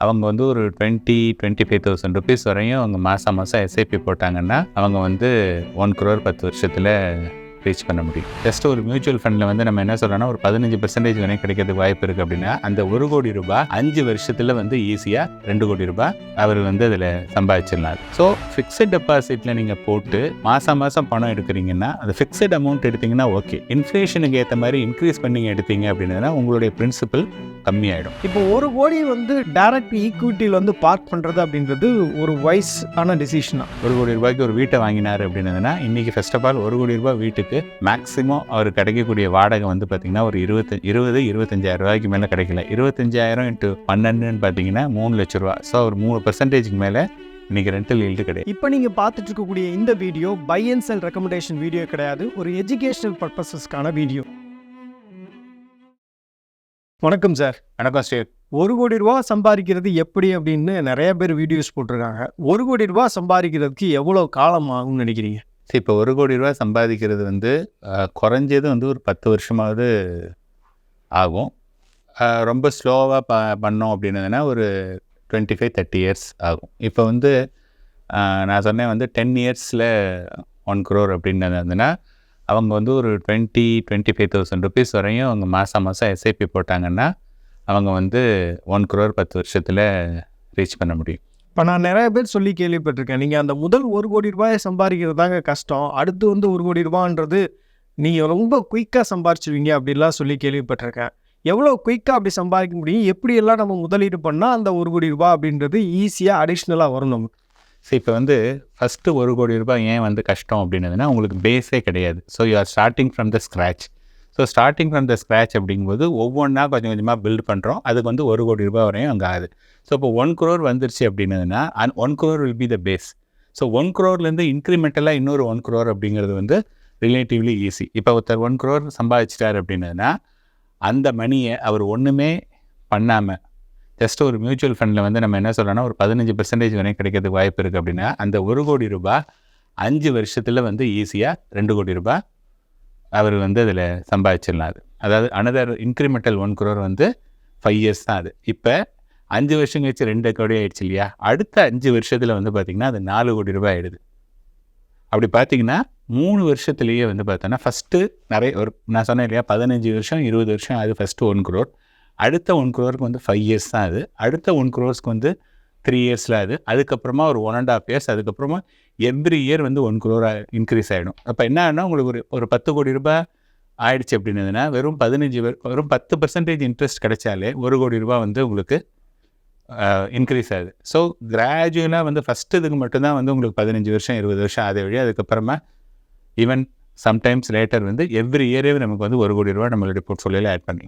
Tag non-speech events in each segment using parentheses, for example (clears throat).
அவங்க வந்து ஒரு twenty twenty five thousand rupees வரையும் அவங்க மாதம் மாதம் எஸ்ஐபி போட்டாங்கன்னா அவங்க வந்து ஒன் க்ரோர் பத்து வருஷத்தில் ரீச் பண்ண முடியும். ஜஸ்ட் ஒரு மியூச்சுவல் ஃபண்டில் வந்து நம்ம என்ன சொல்கிறோம்னா ஒரு பதினஞ்சு பெர்சன்டேஜ் வரையும் கிடைக்கிறதுக்கு வாய்ப்பு இருக்குது அப்படின்னா அந்த ஒரு கோடி ரூபாய் அஞ்சு வருஷத்தில் வந்து ஈஸியாக ரெண்டு கோடி ரூபாய் அவர் வந்து அதில் சம்பாதிச்சிடலாம். ஸோ ஃபிக்ஸட் டெபாசிட்டில் நீங்கள் போட்டு மாதம் மாதம் பணம் எடுக்கிறீங்கன்னா அந்த ஃபிக்ஸட் அமௌண்ட் எடுத்தீங்கன்னா ஓகே இன்ஃப்ளேஷனுக்கு ஏற்ற மாதிரி இன்க்ரீஸ் பண்ணி எடுத்தீங்க அப்படின்னா உங்களுடைய பிரின்சிபல் கம்மியாயிடும். இப்போ ஒரு கோடி வந்து டைரக்ட் ஈக்விட்டியில் வந்து பார்க் பண்ணுறது அப்படின்றது ஒரு வைஸ் ஆன டிசிஷனா ஒரு கோடி ரூபாய்க்கு ஒரு வீட்டை வாங்கினார் அப்படின்னதுன்னா இன்றைக்கி ஃபர்ஸ்ட் ஆஃப் ஆல் ஒரு கோடி ரூபாய் வீட்டுக்கு மேக்ஸிமம் அவர் கிடைக்கக்கூடிய வாடகை வந்து பார்த்தீங்கன்னா ஒரு இருபத்தி இருபது இருபத்தஞ்சாயிரம் ரூபாய்க்கு மேலே கிடைக்கல. இருபத்தஞ்சாயிரம் இன்ட்டு பன்னெண்டுன்னு பார்த்தீங்கன்னா மூணு லட்ச ரூபா. ஸோ ஒரு மூணு பர்சன்டேஜுக்கு மேலே இன்றைக்கி ரெண்டல் ஈல்டு கிடையாது. இப்போ நீங்கள் பார்த்துட்டு இருக்கக்கூடிய இந்த video buy and sell recommendation video கிடையாது. ஒரு எஜுகேஷனல் பர்பஸஸ்க்கான வீடியோ. வணக்கம் சார் வணக்கம் ஸ்ரீ ஒரு கோடி ரூபா சம்பாதிக்கிறது எப்படி அப்படின்னு நிறைய பேர் வீடியோஸ் போட்டிருக்காங்க. ஒரு கோடி ரூபா சம்பாதிக்கிறதுக்கு எவ்வளோ காலம் ஆகும்னு நினைக்கிறீங்க? ஸோ இப்போ ஒரு கோடி ரூபாய் சம்பாதிக்கிறது வந்து குறைஞ்சது வந்து ஒரு பத்து வருஷமாவது ஆகும். ரொம்ப ஸ்லோவாக ப பண்ணோம் அப்படின்னதுன்னா ஒரு டுவெண்ட்டி ஃபைவ் தேர்ட்டி இயர்ஸ் ஆகும். இப்போ வந்து நான் சொன்னேன் வந்து டென் இயர்ஸில் ஒன் க்ரோர் அப்படின்னதுன்னா அவங்க வந்து ஒரு twenty twenty five thousand rupees வரையும் அவங்க மாதம் மாதம் எஸ்ஐபி போட்டாங்கன்னா அவங்க வந்து ஒன் க்ரோர் பத்து வருஷத்தில் ரீச் பண்ண முடியும். இப்போ நான் நிறைய பேர் சொல்லி கேள்விப்பட்டிருக்கேன். நீங்கள் அந்த முதல் ஒரு கோடி ரூபாயை சம்பாதிக்கிறது தாங்க கஷ்டம். அடுத்து வந்து ஒரு கோடி ரூபான்றது நீங்கள் ரொம்ப குயிக்காக சம்பாரிச்சிருவீங்க அப்படிலாம் சொல்லி கேள்விப்பட்டிருக்கேன். எவ்வளோ குயிக்காக அப்படி சம்பாதிக்க முடியும்? எப்படியெல்லாம் நம்ம முதலீடு பண்ணால் அந்த ஒரு கோடி ரூபாய் அப்படின்றது ஈஸியாக அடிஷ்னலாக வரும் நமக்கு? ஸோ இப்போ வந்து ஃபஸ்ட்டு ஒரு கோடி ரூபாய் ஏன் வந்து கஷ்டம் அப்படின்னதுன்னா உங்களுக்கு பேஸே கிடையாது. So you are starting from the scratch so starting from the scratch அப்படிங்கும்போது ஒவ்வொன்றா கொஞ்சம் கொஞ்சமாக பில்ட் பண்ணுறோம் அதுக்கு வந்து ஒரு கோடி ரூபாய் வரையும் அங்கே ஆகுது. ஸோ இப்போ ஒன் குரோர் வந்துருச்சு அப்படின்னதுன்னா and one crore will be the base so one க்ரோர்லேருந்து இன்க்ரிமெண்டலாக இன்னொரு ஒன் குரோர் அப்படிங்கிறது வந்து ரிலேட்டிவ்லி ஈஸி இப்போ ஒருத்தர் ஒன் குரோர் சம்பாதிச்சிட்டார் அப்படின்னதுன்னா அந்த மணியை அவர் ஒன்றுமே பண்ணாமல் ஜஸ்ட் ஒரு மியூச்சுவல் ஃபண்டில் வந்து நம்ம என்ன சொல்கிறோம்னா ஒரு பதினஞ்சு பெர்சன்டேஜ் வரையும் கிடைக்கிறதுக்கு வாய்ப்பு இருக்குது அப்படின்னா அந்த ஒரு கோடி ரூபாய் அஞ்சு வருஷத்தில் வந்து ஈஸியாக ரெண்டு கோடி ரூபாய் அவர் வந்து அதில் சம்பாதிச்சிடலாம் அது. அதாவது அனதர் இன்க்ரிமெண்டல் ஒன் குரோர் வந்து ஃபைவ் இயர்ஸ் தான் அது. இப்போ அஞ்சு வருஷம் கழிச்சு ரெண்டு கோடி ஆயிடுச்சு இல்லையா? அடுத்த அஞ்சு வருஷத்தில் வந்து பார்த்திங்கன்னா அது நாலு கோடி ரூபாய் ஆயிடுது. அப்படி பார்த்தீங்கன்னா மூணு வருஷத்துலேயே வந்து பார்த்தோன்னா ஃபஸ்ட்டு நிறைய ஒரு நான் சொன்னேன் இல்லையா? பதினஞ்சு வருஷம் இருபது வருஷம் அது ஃபஸ்ட்டு ஒன் குரோர் அடுத்த ஒன் குரோருக்கு வந்து ஃபைவ் இயர்ஸ் தான் அது. அடுத்த ஒன் குரோர்ஸ்க்கு வந்து த்ரீ இயர்ஸில் அது. அதுக்கப்புறமா ஒரு ஒன் அண்ட் ஆஃப் இயர்ஸ் அதுக்கப்புறமா எவ்ரி இயர் வந்து ஒன் க்ரோர் இன்க்ரீஸ் ஆகிடும் அப்போ என்ன ஆகுனா உங்களுக்கு ஒரு ஒரு பத்து கோடி ரூபாய் ஆயிடுச்சு அப்படின்னதுன்னா வெறும் பதினஞ்சு பேர் வெறும் பத்து பர்சன்டேஜ் இன்ட்ரெஸ்ட் கிடைச்சாலே ஒரு கோடி ரூபாய் வந்து உங்களுக்கு இன்க்ரீஸ் ஆகுது. ஸோ கிராஜுவலாக வந்து ஃபஸ்ட்டு இதுக்கு மட்டும்தான் வந்து உங்களுக்கு பதினஞ்சு வருஷம் இருபது வருஷம் அதே வழி அதுக்கப்புறமா ஈவன் சம்டைம்ஸ் லேட்டர் வந்து எவ்ரி இயரே நமக்கு வந்து ஒரு கோடி ரூபாய் நம்மளுடைய போர்ட்ஃபோலியோவில் ஆட் பண்ணி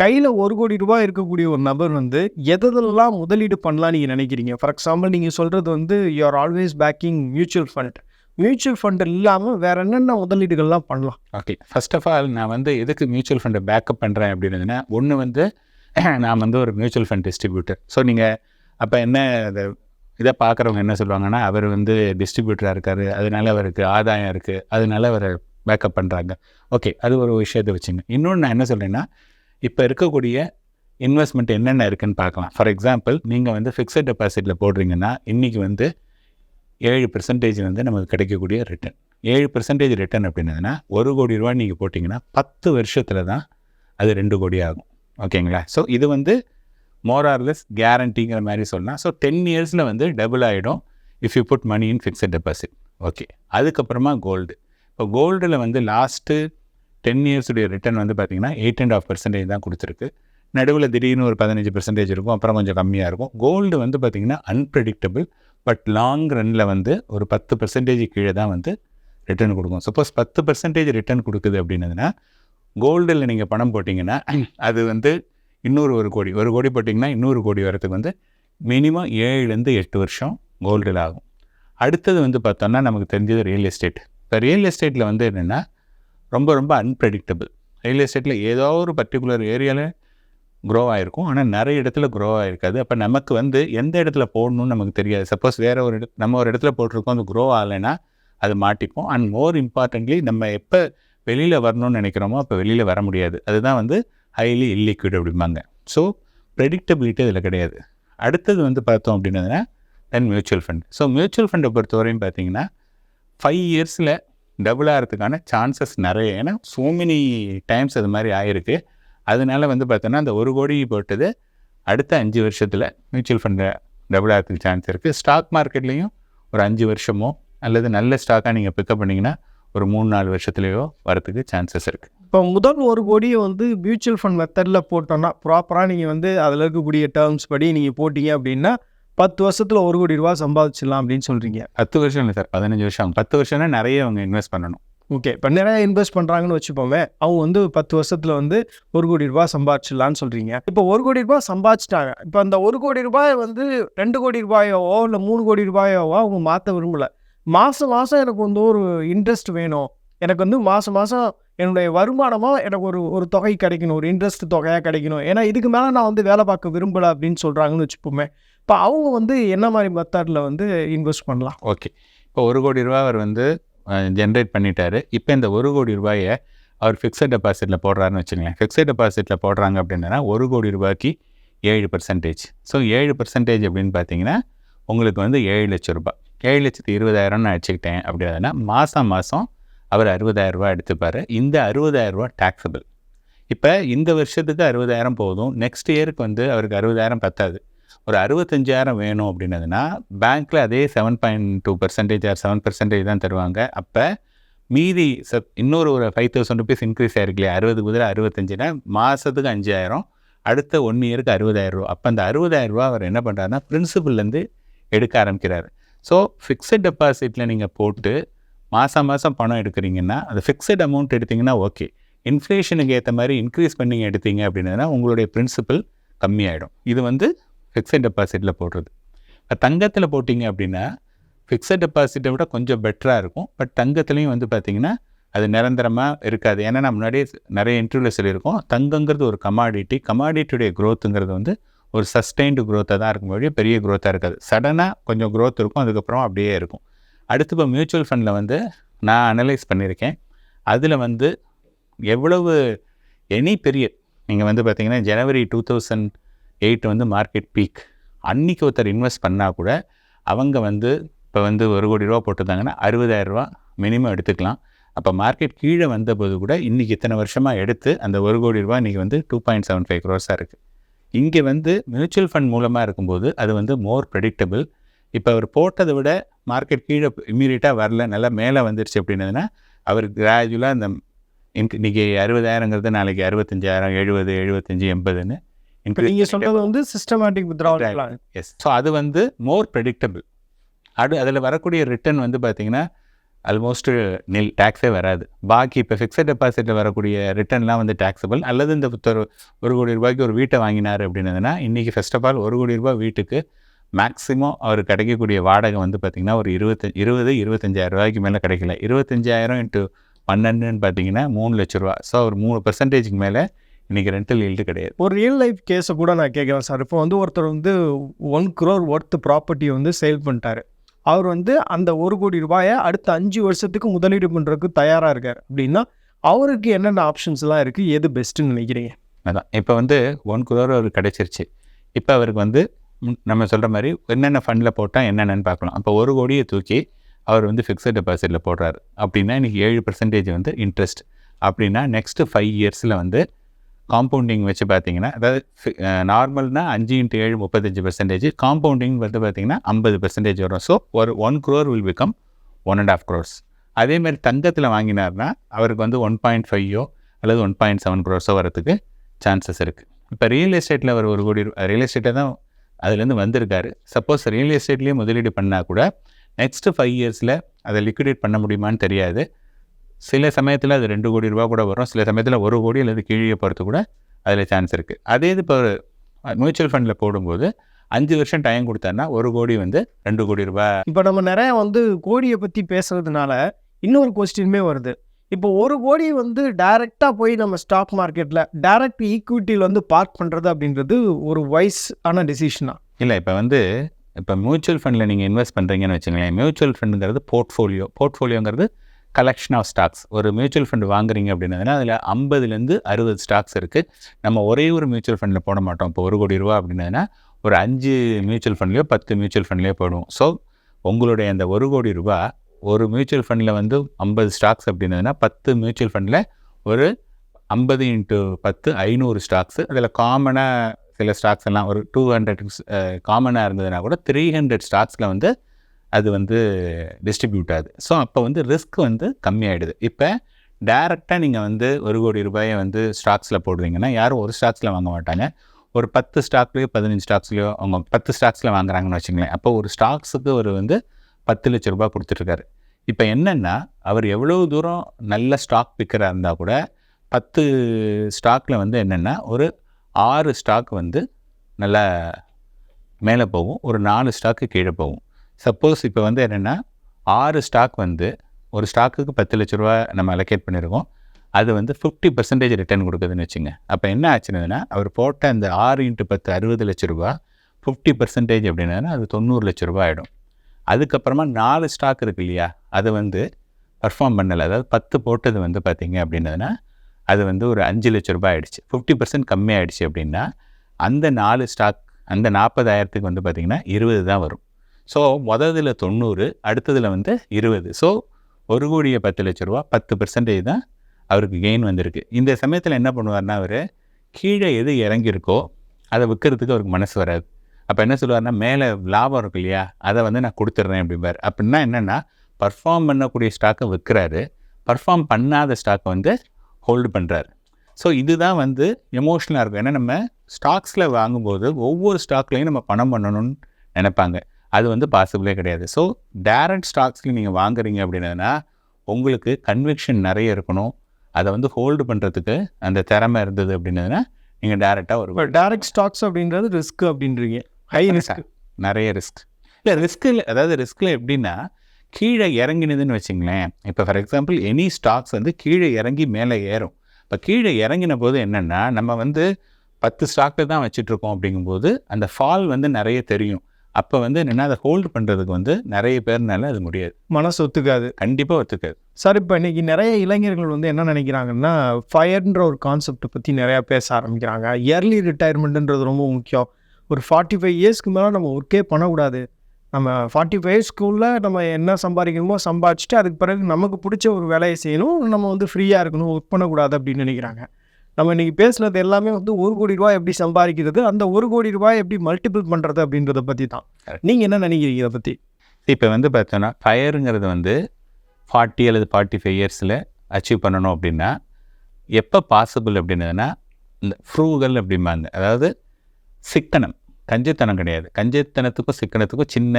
கையில் ஒரு கோடி ரூபாய் இருக்கக்கூடிய ஒரு நபர் வந்து எதெல்லாம் முதலீடு பண்ணலாம் நீங்கள் நினைக்கிறீங்க? ஃபார் எக்ஸாம்பிள் நீங்கள் சொல்கிறது வந்து you are always backing mutual fund mutual fund இல்லாமல் வேறு என்னென்ன முதலீடுகள்லாம் பண்ணலாம்? ஓகே ஃபர்ஸ்ட் ஆஃப் ஆல் நான் வந்து எதுக்கு மியூச்சுவல் ஃபண்டை பேக்கப் பண்ணுறேன் அப்படின்னதுன்னா ஒன்று வந்து (clears throat) நான் வந்து ஒரு மியூச்சுவல் ஃபண்ட் டிஸ்ட்ரிபியூட்டர் ஸோ நீங்கள் அப்போ என்ன அதை இதை பார்க்குறவங்க என்ன சொல்லுவாங்கன்னா அவர் வந்து டிஸ்ட்ரிபியூட்டராக இருக்கார் அதனால அவருக்கு ஆதாயம் இருக்குது அதனால அவர் பேக்கப் பண்ணுறாங்க ஓகே அது ஒரு விஷயத்தை வச்சுங்க. இன்னொன்று நான் என்ன சொல்கிறேன்னா இப்போ இருக்கக்கூடிய இன்வெஸ்ட்மெண்ட் என்னென்ன இருக்குன்னு பார்க்கலாம். ஃபார் எக்ஸாம்பிள் நீங்கள் வந்து ஃபிக்ஸட் டெபாசிட்டில் போடுறீங்கன்னா இன்றைக்கி வந்து ஏழு பெர்சன்டேஜ் வந்து நமக்கு கிடைக்கக்கூடிய ரிட்டர்ன் ஏழு பெர்சன்டேஜ் ரிட்டர்ன் அப்படின்னதுன்னா ஒரு கோடி ரூபா நீங்கள் போட்டிங்கன்னா பத்து வருஷத்தில் தான் அது ரெண்டு கோடி ஆகும். ஓகேங்களா ஸோ இது வந்து மோரார்லெஸ் கேரண்டிங்கிற மாதிரி சொல்லலாம். ஸோ டென் இயர்ஸில் வந்து டபுள் ஆகிடும் if you put money in fixed deposit okay அதுக்கப்புறமா கோல்டு இப்போ கோல்டில் வந்து லாஸ்ட்டு டென் இயர்ஸுடைய ரிட்டர்ன் வந்து பார்த்தீங்கன்னா எயிட் அண்ட் ஆஃப் பர்சன்டேஜ் தான் கொடுத்துருக்கு. நடுவில் திடீர்னு ஒரு பதினஞ்சு பர்சன்டேஜ் இருக்கும் அப்புறம் கொஞ்சம் கம்மியாக இருக்கும். கோல்டு வந்து பார்த்திங்கன்னா அன்பிரடிக்டபிள் பட் லாங் ரன்னில் வந்து ஒரு பத்து பர்சன்டேஜ் கீழே தான் வந்து ரிட்டர்ன் கொடுக்கும். சப்போஸ் பத்து பர்சன்டேஜ் ரிட்டர்ன் கொடுக்குது அப்படின்னதுன்னா கோல்டில் நீங்கள் பணம் போட்டிங்கன்னா அது வந்து இன்னொரு ஒரு கோடி ஒரு கோடி போட்டிங்கன்னா இன்னொரு கோடி வரதுக்கு வந்து மினிமம் ஏழுலேருந்து எட்டு வருஷம் கோல்டில் ஆகும். அடுத்தது வந்து பார்த்தோம்னா நமக்கு தெரிஞ்சது ரியல் எஸ்டேட் இப்போ ரியல் எஸ்டேட்டில் வந்து என்னென்னா ரொம்ப ரொம்ப அன்பிரடிக்டபிள் ரியல் எஸ்டேட்டில் ஏதோ ஒரு பர்டிகுலர் ஏரியாவில் க்ரோ ஆகிருக்கும் ஆனால் நிறைய இடத்துல க்ரோ ஆகிருக்காது அப்போ நமக்கு வந்து எந்த இடத்துல போடணும்னு நமக்கு தெரியாது. சப்போஸ் வேறு ஒரு இடத்து நம்ம ஒரு இடத்துல போட்டிருக்கோம் அது க்ரோ ஆகலைன்னா அது மாட்டிப்போம். அண்ட் மோர் இம்பார்ட்டன்ட்லி நம்ம எப்போ வெளியில் வரணும்னு நினைக்கிறோமோ அப்போ வெளியில் வர முடியாது. அதுதான் வந்து ஹைலி இல்லிக்விட் அப்படிம்பாங்க. ஸோ ப்ரெடிக்டபிலிட்டி அதில் கிடையாது. அடுத்தது வந்து பார்த்தோம் அப்படின்னதுன்னா then mutual fund so mutual ஃபண்டை பொறுத்தவரையும் பார்த்தீங்கன்னா ஃபைவ் இயர்ஸில் டபுள் ஆகிறதுக்கான சான்சஸ் நிறைய. ஏன்னா so மெனி டைம்ஸ் அது மாதிரி ஆயிருக்கு. அதனால வந்து பார்த்தோன்னா அந்த ஒரு கோடி போட்டது அடுத்த அஞ்சு வருஷத்தில் மியூச்சுவல் ஃபண்டை டபுள் ஆகிறதுக்கு சான்ஸ் இருக்குது ஸ்டாக் மார்க்கெட்லேயும் ஒரு அஞ்சு வருஷமோ அல்லது நல்ல ஸ்டாக்காக நீங்கள் பிக்கப் பண்ணிங்கன்னா ஒரு மூணு நாலு வருஷத்துலேயோ வரத்துக்கு சான்சஸ் இருக்குது இப்போ முதல் ஒரு கோடியை வந்து மியூச்சுவல் ஃபண்ட் மெத்தடில் போட்டோன்னா ப்ராப்பராக நீங்கள் வந்து அதில் இருக்கக்கூடிய டேர்ம்ஸ் படி நீங்கள் போட்டீங்க அப்படின்னா பத்து வருஷத்தில் ஒரு கோடி ரூபா சம்பாதிச்சிடலாம் அப்படின்னு சொல்கிறீங்க பத்து வருஷம் இல்லை சார் பதினஞ்சு வருஷம். பத்து வருஷம்னா நிறைய அவங்க இன்வெஸ்ட் பண்ணணும். ஓகே இப்போ நிறைய இன்வெஸ்ட் பண்ணுறாங்கன்னு வச்சுப்போமே அவங்க வந்து பத்து வருஷத்தில் வந்து ஒரு கோடி ரூபாய் சம்பாதிச்சிடலான்னு சொல்கிறீங்க இப்போ ஒரு கோடி ரூபாய் சம்பாதிச்சிட்டாங்க. இப்போ அந்த ஒரு கோடி ரூபாய் வந்து ரெண்டு கோடி ரூபாயோவோ இல்லை மூணு கோடி ரூபாயோவோ அவங்க மாற்ற விரும்பல. மாதம் மாதம் எனக்கு வந்து ஒரு இன்ட்ரெஸ்ட் வேணும். எனக்கு வந்து மாதம் மாதம் என்னுடைய வருமானமாக எனக்கு ஒரு ஒரு தொகை கிடைக்கணும் ஒரு இன்ட்ரெஸ்ட் தொகையாக கிடைக்கணும். ஏன்னா இதுக்கு மேலே நான் வந்து வேலை பார்க்க விரும்பலை அப்படின்னு சொல்கிறாங்கன்னு வச்சுப்போமே. இப்போ அவங்க வந்து என்ன மாதிரி மெத்தடில் வந்து இன்வெஸ்ட் பண்ணலாம்? ஓகே இப்போ ஒரு கோடி ரூபா அவர் வந்து ஜென்ரேட் பண்ணிட்டாரு. இப்போ இந்த ஒரு கோடி ரூபாயை அவர் ஃபிக்ஸட் டெபாசிட்டில் போடுறாருன்னு வச்சுங்களேன் ஃபிக்ஸட் டெபாசிட்டில் போடுறாங்க அப்படின்னா ஒரு கோடி ரூபாய்க்கு ஏழு பர்சன்டேஜ் ஸோ ஏழு பர்சன்டேஜ் அப்படின்னு பார்த்தீங்கன்னா உங்களுக்கு வந்து ஏழு லட்ச ரூபாய். ஏழு லட்சத்து இருபதாயிரம் நான் வச்சுக்கிட்டேன் அப்படின்னா மாதம் மாதம் அவர் அறுபதாயிரம் ரூபாய் எடுத்துப்பார். இந்த அறுபதாயிரம் ரூபாய் டேக்ஸபிள் இப்போ இந்த வருஷத்துக்கு அறுபதாயிரம் போதும். நெக்ஸ்ட் இயருக்கு வந்து அவருக்கு அறுபதாயிரம் பத்தாது. ஒரு அறுபத்தஞ்சாயிரம் வேணும் அப்படின்னதுன்னா பேங்க்கில் அதே seven point two percentage or seven percentage தான் தருவாங்க. அப்போ மீதி ச இன்னொரு ஒரு ஃபைவ் தௌசண்ட் ருபீஸ் இன்க்ரீஸ் ஆயிருக்கு இல்லையா? அறுபது குதிரை அறுபத்தஞ்சுனா மாதத்துக்கு அஞ்சாயிரம் அடுத்த ஒன் இயருக்கு அறுபதாயிரம் ரூபா. அப்போ அந்த அறுபதாயிரம் ரூபா அவர் என்ன பண்ணுறாருன்னா பிரின்சிபல்லேருந்து எடுக்க ஆரம்பிக்கிறார். ஸோ ஃபிக்ஸட் டெபாசிட்டில் நீங்கள் போட்டு மாதம் மாதம் பணம் எடுக்கிறீங்கன்னா அது ஃபிக்ஸட் அமௌண்ட் எடுத்திங்கன்னா ஓகே இன்ஃப்ளேஷனுக்கு ஏற்ற மாதிரி இன்க்ரீஸ் பண்ணி எடுத்தீங்க அப்படின்னா உங்களுடைய பிரின்சிபல் கம்மியாயிடும். இது வந்து ஃபிக்ஸட் டெபாசிட்டில் போடுறது. இப்போ தங்கத்தில் போட்டிங்க அப்படின்னா ஃபிக்ஸட் டெபாசிட்டை விட கொஞ்சம் பெட்டராக இருக்கும். பட் தங்கத்துலேயும் வந்து பார்த்திங்கன்னா அது நிரந்தரமாக இருக்காது. ஏன்னா நான் முன்னாடியே நிறைய இன்டர்வியூவில் சொல்லியிருக்கோம். தங்கங்கிறது ஒரு கமாடிட்டி கமாடிட்டியுடைய க்ரோத்துங்கிறது வந்து ஒரு சஸ்டெயின்டு க்ரோத்தாக தான் இருக்கும். வழியே பெரிய க்ரோத்தாக இருக்காது. சடனாக கொஞ்சம் க்ரோத் இருக்கும். அதுக்கப்புறம் அப்படியே இருக்கும். அடுத்து இப்போ மியூச்சுவல் ஃபண்டில் வந்து நான் அனலைஸ் பண்ணியிருக்கேன். அதில் வந்து எவ்வளவு எனி பெரிய நீங்கள் வந்து பார்த்திங்கன்னா ஜனவரி டூ தௌசண்ட் எயிட் வந்து மார்க்கெட் பீக் அன்னைக்கு ஒருத்தர் இன்வெஸ்ட் பண்ணால் கூட அவங்க வந்து இப்போ வந்து ஒரு கோடி ரூபா போட்டிருந்தாங்கன்னா அறுபதாயிரரூபா மினிமம் எடுத்துக்கலாம். அப்போ மார்க்கெட் கீழே வந்தபோது கூட இன்றைக்கி இத்தனை வருஷமாக எடுத்து அந்த ஒரு கோடி ரூபா இன்றைக்கி வந்து டூ பாயிண்ட் செவன் ஃபைவ் க்ரோஸாக இருக்குது இங்கே வந்து மியூச்சுவல் ஃபண்ட் மூலமாக இருக்கும்போது அது வந்து மோர் ப்ரெடிக்டபிள் இப்போ அவர் போட்டதை விட மார்க்கெட் கீழே இம்மீடியட்டாக வரல நல்லா மேலே வந்துருச்சு அப்படின்னதுன்னா அவர் கிராஜுவலாக இந்த இன்க் இன்றைக்கி அறுபதாயிரங்கிறது நாளைக்கு அறுபத்தஞ்சாயிரம் எழுபது எழுபத்தஞ்சி எண்பதுன்னு இப்போ நீங்கள் சொல்கிறது வந்து சிஸ்டமேட்டிக் வித்ராவல் எஸ் ஸோ அது வந்து மோர் ப்ரெடிக்டபிள் அது அதில் வரக்கூடிய ரிட்டர்ன் வந்து பார்த்தீங்கன்னா ஆல்மோஸ்ட் நில் டேக்ஸே வராது. பாக்கி இப்போ ஃபிக்ஸட் டெபாசிட்டில் வரக்கூடிய ரிட்டர்ன்லாம் வந்து டேக்ஸபிள் அல்லது இந்த ஒருத்தர் ஒரு கோடி ரூபாய்க்கு ஒரு வீட்டை வாங்கினார் அப்படின்னதுன்னா இன்றைக்கி ஃபர்ஸ்ட் ஆஃப் ஆல் ஒரு கோடி ரூபாய் வீட்டுக்கு மேக்ஸிமம் அவர் கிடைக்கக்கூடிய வாடகை வந்து பார்த்திங்கன்னா ஒரு இருபத்தி இருபது இருபத்தஞ்சாயிரம் ரூபாய்க்கு மேலே கிடைக்கல. இருபத்தஞ்சாயிரம் இன்ட்டு பன்னெண்டுன்னு பார்த்தீங்கன்னா மூணு லட்ச ரூபா. ஸோ ஒரு மூணு பர்சன்டேஜுக்கு மேலே இன்றைக்கி ரெண்டல் ஈல்டு கிடையாது. ஒரு ரியல் லைஃப் கேஸை கூட நான் கேட்குறேன் சார். இப்போ வந்து ஒருத்தர் வந்து ஒன் குரோர் ஒர்த் ப்ராப்பர்ட்டி வந்து சேல் பண்ணிட்டாரு. அவர் வந்து அந்த ஒரு கோடி ரூபாயை அடுத்த அஞ்சு வருஷத்துக்கு முதலீடு பண்ணுறதுக்கு தயாராக இருக்கார். அப்படின்னா அவருக்கு என்னென்ன ஆப்ஷன்ஸ்லாம் இருக்குது எது பெஸ்ட்டுன்னு நினைக்கிறீங்க? அதான். இப்போ வந்து ஒன் குரோர் அவருக்கு கிடைச்சிருச்சு. இப்போ அவருக்கு வந்து நம்ம சொல்கிற மாதிரி என்னென்ன ஃபண்டில் போட்டால் என்னென்னு பார்க்கலாம். அப்போ ஒரு கோடியை தூக்கி அவர் வந்து ஃபிக்ஸட் டெபாசிட்டில் போடுறாரு. அப்படின்னா இன்றைக்கி ஏழு பர்சன்டேஜ் வந்து இன்ட்ரெஸ்ட் அப்படின்னா நெக்ஸ்ட்டு ஃபைவ் இயர்ஸில் வந்து காம்பவுண்டிங் வச்சு பார்த்தீங்கன்னா அதாவது நார்மல்னா அஞ்சு இன்ட்டு ஏழு முப்பத்தஞ்சு பர்சன்டேஜ் காம்பவுண்டிங் வந்து பார்த்தீங்கன்னா ஐம்பது பர்சன்டேஜ் வரும். ஸோ ஒரு one crore will become one and half crores அதேமாதிரி தங்கத்தில் வாங்கினார்னா அவருக்கு வந்து ஒன் பாயிண்ட் ஃபைவோ அல்லது ஒன் பாயிண்ட் செவன் க்ரோர்ஸோ வரதுக்கு சான்சஸ் இருக்குது இப்போ ரியல் எஸ்டேட்டில் அவர் ஒரு கோடி ரியல் எஸ்டேட்டை தான் அதுலேருந்து வந்திருக்காரு. சப்போஸ் ரியல் எஸ்டேட்லேயே முதலீடு பண்ணால் கூட நெக்ஸ்ட்டு ஃபைவ் இயர்ஸில் அதை லிக்விடேட் பண்ண முடியுமான்னு தெரியாது. சில சமயத்தில் அது ரெண்டு கோடி ரூபா கூட வரும். சில சமயத்தில் ஒரு கோடி அல்லது கீழே போகிறது கூட அதில் சான்ஸ் இருக்குது அதே இது இப்போ மியூச்சுவல் ஃபண்டில் போடும்போது அஞ்சு வருஷம் டைம் கொடுத்தாருன்னா ஒரு கோடி வந்து ரெண்டு கோடி ரூபாய் இப்போ நம்ம நிறைய வந்து கோடியை பற்றி பேசுறதுனால இன்னொரு கொஸ்டினுமே வருது. இப்போ ஒரு கோடி வந்து டைரெக்டாக போய் நம்ம ஸ்டாக் மார்க்கெட்டில் டைரக்ட் ஈக்விட்டியில் வந்து பார்க் பண்ணுறது அப்படின்றது ஒரு வைஸ் ஆன டெசிஷனா இல்லை இப்போ வந்து இப்போ மியூச்சுவல் ஃபண்டில் நீங்கள் இன்வெஸ்ட் பண்ணுறீங்கன்னு வச்சுங்களேன் மியூச்சுவல் ஃபண்டுங்கிறது போர்ட்ஃபோலியோ போர்ட்ஃபோலியோங்கிறது கலெக்ஷன் ஆஃப் ஸ்டாக்ஸ் ஒரு மியூச்சுவல் ஃபண்ட் வாங்குறீங்க அப்படின்னா அதில் ஐம்பதுலேருந்து அறுபது ஸ்டாக்ஸ் இருக்குது நம்ம ஒரே ஒரு மியூச்சுவல் ஃபண்டில் போட மாட்டோம். இப்போ ஒரு கோடி ரூபா அப்படின்னதுனா ஒரு அஞ்சு மியூச்சுவல் ஃபண்ட்லேயோ பத்து மியூச்சுவல் ஃபண்ட்லேயோ போடுவோம். ஸோ உங்களுடைய அந்த ஒரு கோடி ரூபா ஒரு மியூச்சுவல் ஃபண்டில் வந்து ஐம்பது ஸ்டாக்ஸ் அப்படின்னதுன்னா பத்து மியூச்சுவல் ஃபண்டில் ஒரு ஐம்பது இன்ட்டு பத்து ஐநூறு ஸ்டாக்ஸு அதில் காமனாக சில ஸ்டாக்ஸ் எல்லாம் ஒரு டூ ஹண்ட்ரட் காமனாக இருந்ததுன்னா கூட த்ரீ ஹண்ட்ரட் ஸ்டாக்ஸில் வந்து அது வந்து டிஸ்ட்ரிபியூட் ஆகுது. ஸோ அப்போ வந்து ரிஸ்க் வந்து கம்மியாயிடுது. இப்போ டேரெக்டாக நீங்கள் வந்து ஒரு கோடி ரூபாயை வந்து ஸ்டாக்ஸில் போடுவீங்கன்னா யாரும் ஒரு ஸ்டாக்ஸில் வாங்க மாட்டாங்க. ஒரு பத்து ஸ்டாக்லேயோ பதினஞ்சு ஸ்டாக்ஸ்லையோ அவங்க பத்து ஸ்டாக்ஸில் வாங்குறாங்கன்னு வச்சுங்களேன் அப்போ ஒரு ஸ்டாக்ஸுக்கு ஒரு வந்து பத்து லட்ச ரூபாய் கொடுத்துட்ருக்காரு. இப்போ என்னென்னா அவர் எவ்வளோ தூரம் நல்ல ஸ்டாக் பிக்கராக இருந்தால் கூட பத்து ஸ்டாக்கில் வந்து என்னென்னா ஒரு ஆறு ஸ்டாக் வந்து நல்லா மேலே போகும் ஒரு நாலு ஸ்டாக்கு கீழே போகும். சப்போஸ் இப்போ வந்து என்னென்னா ஆறு ஸ்டாக் வந்து ஒரு ஸ்டாக்குக்கு பத்து லட்ச ரூபா நம்ம அலோகேட் பண்ணியிருக்கோம் அது வந்து ஃபிஃப்டி பர்சன்டேஜ் ரிட்டர்ன் கொடுக்குதுன்னு வச்சுங்க. அப்போ என்ன ஆச்சுன்னா அவர் போட்ட அந்த ஆறு இன்ட்டு பத்து அறுபது லட்ச ரூபா ஃபிஃப்டி பர்சன்டேஜ் அப்படின்னா அது தொண்ணூறு லட்ச ரூபா ஆகிடும் அதுக்கப்புறமா நாலு ஸ்டாக் இருக்கு இல்லையா அது வந்து பர்ஃபார்ம் பண்ணலை. அதாவது பத்து போட்டது வந்து பார்த்தீங்க அப்படின்னதுன்னா அது வந்து ஒரு அஞ்சு லட்ச ரூபாய் ஆகிடுச்சு ஃபிஃப்டி பர்சன்ட் கம்மியாயிடுச்சு அப்படின்னா அந்த நாலு ஸ்டாக் அந்த நாற்பதாயிரத்துக்கு வந்து பார்த்திங்கன்னா இருபது தான் வரும். ஸோ முதல்ல தொண்ணூறு அடுத்ததில் வந்து இருபது. ஸோ ஒரு கோடியை பத்து லட்ச ரூபா பத்து பர்சன்டேஜ் தான் அவருக்கு கெயின் வந்திருக்கு. இந்த சமயத்தில் என்ன பண்ணுவார்னா அவர் கீழே எது இறங்கியிருக்கோ அதை விற்கிறதுக்கு அவருக்கு மனசு வராது. அப்போ என்ன சொல்லுவார்னா மேலே லாபம் இருக்கு இல்லையா அதை வந்து நான் கொடுத்துட்றேன் அப்படிம்பார். அப்படின்னா என்னென்னா பர்ஃபார்ம் பண்ணக்கூடிய ஸ்டாக்கை விற்கிறாரு பர்ஃபார்ம் பண்ணாத ஸ்டாக்கை வந்து ஹோல்டு பண்ணுறாரு ஸோ இதுதான் வந்து எமோஷ்னலாக இருக்கும். ஏன்னா நம்ம ஸ்டாக்ஸில் வாங்கும்போது ஒவ்வொரு ஸ்டாக்லேயும் நம்ம பணம் பண்ணணும்னு நினைப்பாங்க. அது வந்து பாசிபிளே கிடையாது. ஸோ டேரக்ட் ஸ்டாக்ஸில் நீங்கள் வாங்குறீங்க அப்படின்னா உங்களுக்கு கன்விக்ஷன் நிறைய இருக்கணும். அதை வந்து ஹோல்டு பண்ணுறதுக்கு அந்த திறமை இருந்தது அப்படின்னதுன்னா நீங்கள் டேரெக்டாக ஒரு இப்போ டைரக்ட் ஸ்டாக்ஸ் அப்படின்றது ரிஸ்க் அப்படின்றீங்க. ஹை ரிஸ்க் நிறைய ரிஸ்க் இல்லை ரிஸ்கில் அதாவது ரிஸ்கில் எப்படின்னா கீழே இறங்கினதுன்னு வச்சுங்களேன். இப்போ ஃபார் எக்ஸாம்பிள் எனி ஸ்டாக்ஸ் வந்து கீழே இறங்கி மேலே ஏறும். இப்போ கீழே இறங்கின போது என்னென்னா நம்ம வந்து பத்து ஸ்டாக்கில் தான் வச்சுட்ருக்கோம் அப்படிங்கும்போது அந்த ஃபால் வந்து நிறைய தெரியும். அப்போ வந்து என்னென்னா அதை ஹோல்டு பண்ணுறதுக்கு வந்து நிறைய பேர்னால அது முடியாது. மனசு ஒத்துக்காது. கண்டிப்பாக ஒத்துக்காது. சார் இப்போ இன்னைக்கு நிறைய இளைஞர்கள் வந்து என்ன நினைக்கிறாங்கன்னா ஃபயர்ன்ற ஒரு கான்செப்டை பற்றி நிறையா பேச ஆரம்பிக்கிறாங்க. இயர்லி ரிட்டையர்மெண்ட்ன்றது ரொம்ப முக்கியம். ஒரு ஃபார்ட்டி ஃபைவ் இயர்ஸ்க்கு மேலே நம்ம ஒர்க்கே பண்ணக்கூடாது. நம்ம ஃபார்ட்டி ஃபைவ் இயர்ஸ்க்குள்ளே நம்ம என்ன சம்பாதிக்கணுமோ சம்பாதிச்சுட்டு அதுக்கு பிறகு நமக்கு பிடிச்ச ஒரு வேலையை செய்யணும் நம்ம வந்து ஃப்ரீயாக இருக்கணும் ஒர்க் பண்ணக்கூடாது அப்படின்னு நினைக்கிறாங்க. நம்ம இன்றைக்கி பேசுனது எல்லாமே வந்து ஒரு கோடி ரூபாய் எப்படி சம்பாதிக்கிறது அந்த ஒரு கோடி ரூபாய் எப்படி மல்டிபிள் பண்ணுறது அப்படின்றத பற்றி தான். நீங்கள் என்ன நினைக்கிறீங்க இதை பற்றி இப்போ வந்து பார்த்தோன்னா ஃபயருங்கிறது வந்து ஃபார்ட்டி அல்லது ஃபார்ட்டி ஃபைவ் இயர்ஸில் அச்சீவ் பண்ணணும் அப்படின்னா எப்போ பாசிபிள் அப்படின்னதுன்னா இந்த ஃப்ரூகல் அப்படிம்பாங்க. அதாவது சிக்கனம். கஞ்சத்தனம் கிடையாது. கஞ்சத்தனத்துக்கும் சிக்கனத்துக்கும் சின்ன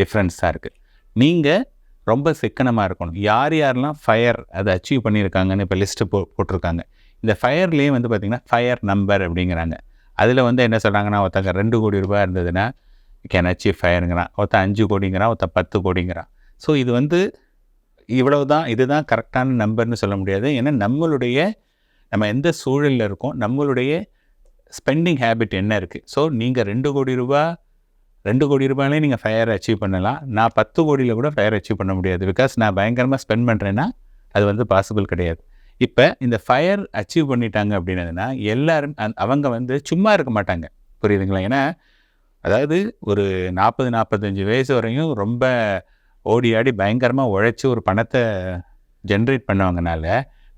டிஃப்ரென்ஸ் தான் இருக்குது நீங்கள் ரொம்ப சிக்கனமாக இருக்கணும். யார் யாரெல்லாம் ஃபயர் அதை அச்சீவ் பண்ணியிருக்காங்கன்னு இப்போ லிஸ்ட்டு போ போட்டிருக்காங்க. இந்த ஃபயர்லேயே வந்து பார்த்திங்கன்னா ஃபயர் நம்பர் அப்படிங்கிறாங்க. அதில் வந்து என்ன சொல்கிறாங்கன்னா ஒருத்தங்க ரெண்டு கோடி ரூபாய் இருந்ததுன்னா கேன் அச்சீவ் ஃபயருங்கிறான் ஒருத்தன் அஞ்சு கோடிங்கிறான் ஒருத்தன் பத்து கோடிங்கிறான். ஸோ இது வந்து இவ்வளவு தான் இதுதான் கரெக்டான நம்பர்னு சொல்ல முடியாது. ஏன்னா நம்மளுடைய நம்ம எந்த சூழலில் இருக்கோம் நம்மளுடைய ஸ்பெண்டிங் ஹேபிட் என்ன இருக்குது ஸோ நீங்கள் ரெண்டு கோடி ரூபா ரெண்டு கோடி ரூபாயிலே நீங்கள் ஃபயர் அச்சீவ் பண்ணலாம். நான் பத்து கோடியில் கூட ஃபயர் அச்சீவ் பண்ண முடியாது. பிகாஸ் நான் பயங்கரமாக ஸ்பெண்ட் பண்ணுறேன்னா அது வந்து பாசிபிள் கிடையாது. இப்போ இந்த ஃபயர் அச்சீவ் பண்ணிட்டாங்க அப்படின்னதுன்னா எல்லாரும் அந் அவங்க வந்து சும்மா இருக்க மாட்டாங்க. புரியுதுங்களா? ஏன்னா அதாவது ஒரு நாற்பது நாற்பத்தஞ்சு வயசு வரையும் ரொம்ப ஓடி ஆடி பயங்கரமாக உழைச்சி ஒரு பணத்தை ஜென்ரேட் பண்ணவங்கனால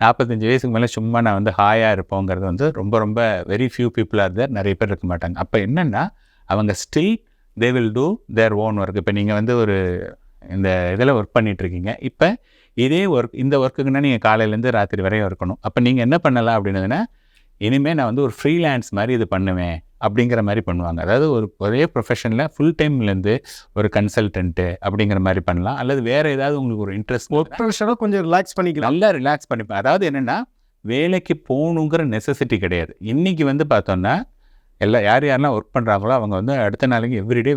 நாற்பத்தஞ்சு வயசுக்கு மேலே சும்மா நான் வந்து ஹாயாக இருப்போங்கிறது வந்து ரொம்ப ரொம்ப வெரி ஃபியூ பீப்புளாக இருந்தார் நிறைய பேர் இருக்க மாட்டாங்க. அப்போ என்னென்னா அவங்க still they will do their own work இப்போ நீங்கள் வந்து ஒரு இந்த இதில் ஒர்க் பண்ணிகிட்ருக்கீங்க இப்போ இதே ஒர்க் இந்த ஒர்க்குக்குன்னா நீங்கள் காலையிலேருந்து ராத்திரி வரையும் இருக்கணும். அப்போ நீங்கள் என்ன பண்ணலாம் அப்படின்னதுன்னா இனிமேல் நான் வந்து ஒரு ஃப்ரீலான்ஸ் மாதிரி இது பண்ணுவேன் அப்படிங்கிற மாதிரி பண்ணுவாங்க. அதாவது ஒரு ஒரே ப்ரொஃபஷனில் ஃபுல் டைம்லேருந்து ஒரு கன்சல்டன்ட்டு அப்படிங்கிற மாதிரி பண்ணலாம். அல்லது வேறு ஏதாவது உங்களுக்கு ஒரு இன்ட்ரெஸ்ட் ஒர்க் கொஞ்சம் ரிலாக்ஸ் பண்ணிக்கலாம். நல்லா ரிலாக்ஸ் பண்ணிப்பேன். அதாவது என்னென்னா வேலைக்கு போகணுங்கிற நெசசிட்டி கிடையாது. இன்றைக்கி வந்து பார்த்தோன்னா எல்லா யார் யாரெல்லாம் ஒர்க் பண்ணுறாங்களோ அவங்க வந்து அடுத்த நாளைக்கு எவ்ரிடே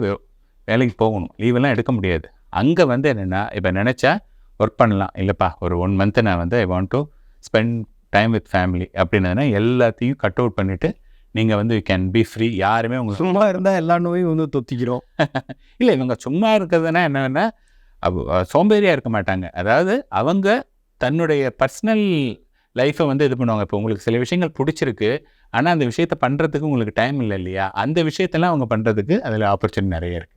வேலைக்கு போகணும். லீவெல்லாம் எடுக்க முடியாது. அங்கே வந்து என்னென்னா இப்போ நினச்சா ஒர்க் பண்ணலாம். இல்லைப்பா ஒரு ஒன் மந்த்து நான் வந்து I want to spend time with family அப்படின்னதுனா எல்லாத்தையும் கட் அவுட் பண்ணிவிட்டு நீங்கள் வந்து யூ கேன் பி ஃப்ரீ யாருமே உங்களுக்கு சும்மா இருந்தால் எல்லா நோயும் வந்து தொத்திக்கிறோம் (laughs) இல்லை இவங்க சும்மா இருக்கிறதுனா என்னன்னா சோம்பேறியாக இருக்க மாட்டாங்க. அதாவது அவங்க தன்னுடைய பர்சனல் லைஃப்பை வந்து இது பண்ணுவாங்க. இப்போ உங்களுக்கு சில விஷயங்கள் பிடிச்சிருக்கு. ஆனால் அந்த விஷயத்த பண்ணுறதுக்கு உங்களுக்கு டைம் இல்லை இல்லையா? அந்த விஷயத்தெல்லாம் அவங்க பண்ணுறதுக்கு அதில் ஆப்பர்ச்சுனிட்டி நிறைய இருக்குது